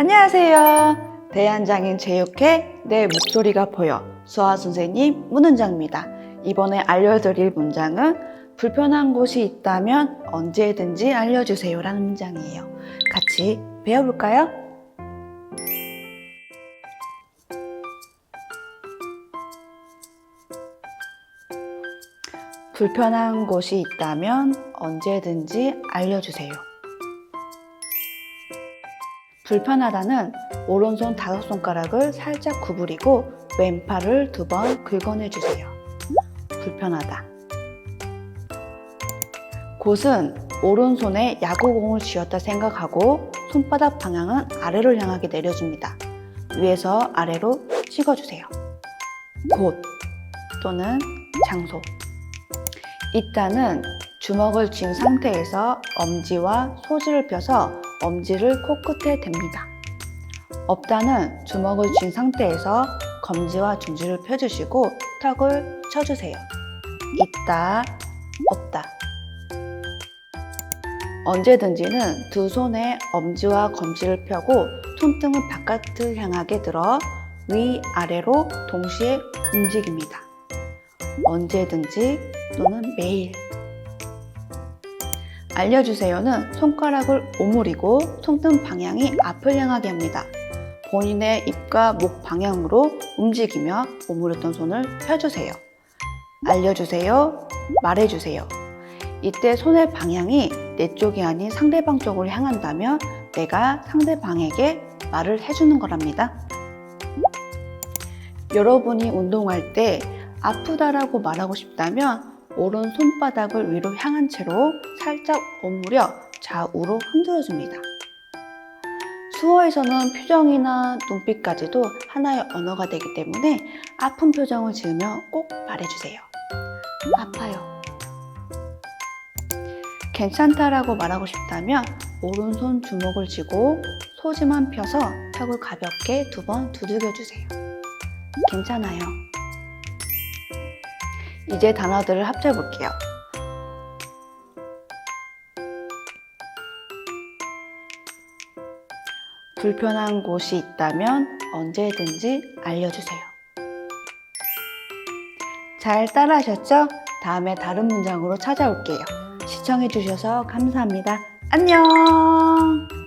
안녕하세요. 대한장인 제육회 내 목소리가 보여 수아 선생님 문은장입니다. 이번에 알려드릴 문장은 불편한 곳이 있다면 언제든지 알려주세요 라는 문장이에요. 같이 배워볼까요? 불편한 곳이 있다면 언제든지 알려주세요. 불편하다는 오른손 다섯 손가락을 살짝 구부리고 왼팔을 두 번 긁어내 주세요. 불편하다. 곳은 오른손에 야구공을 쥐었다 생각하고 손바닥 방향은 아래로 향하게 내려줍니다. 위에서 아래로 찍어주세요. 곳 또는 장소. 있다는 주먹을 쥔 상태에서 엄지와 소지를 펴서 엄지를 코끝에 댑니다. 없다는 주먹을 쥔 상태에서 검지와 중지를 펴주시고 턱을 쳐주세요. 있다, 없다. 언제든지는 두 손에 엄지와 검지를 펴고 손등을 바깥을 향하게 들어 위, 아래로 동시에 움직입니다. 언제든지 또는 매일. 알려주세요는 손가락을 오므리고 손등 방향이 앞을 향하게 합니다. 본인의 입과 목 방향으로 움직이며 오므렸던 손을 펴주세요. 알려주세요. 말해주세요. 이때 손의 방향이 내 쪽이 아닌 상대방 쪽으로 향한다면 내가 상대방에게 말을 해주는 거랍니다. 여러분이 운동할 때 아프다라고 말하고 싶다면 오른 손바닥을 위로 향한 채로 살짝 오므려 좌우로 흔들어줍니다. 수어에서는 표정이나 눈빛까지도 하나의 언어가 되기 때문에 아픈 표정을 지으며 꼭 말해주세요. 아파요. 괜찮다라고 말하고 싶다면 오른손 주먹을 쥐고 소지만 펴서 턱을 가볍게 두 번 두들겨 주세요. 괜찮아요. 이제 단어들을 합쳐볼게요. 불편한 곳이 있다면 언제든지 알려주세요. 잘 따라하셨죠? 다음에 다른 문장으로 찾아올게요. 시청해주셔서 감사합니다. 안녕!